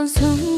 con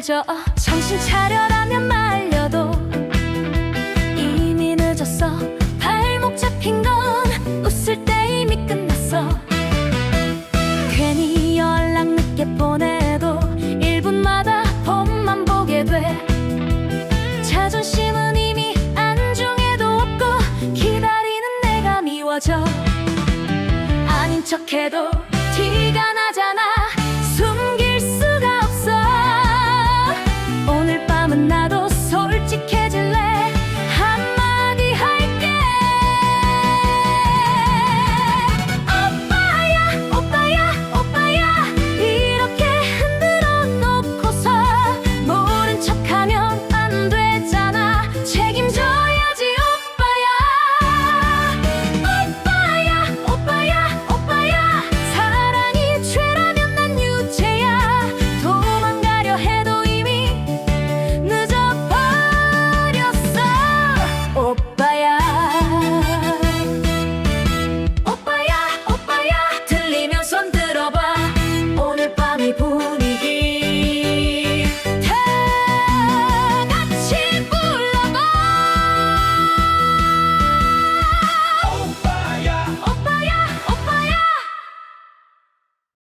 줘 정신 차려라면 말려도 이미 늦었어. 발목 잡힌 건 웃을 때 이미 끝났어. 괜히 연락 늦게 보내도 1분마다 폰만 보게 돼. 자존심은 이미 안중에도 없고 기다리는 내가 미워져. 아닌 척해도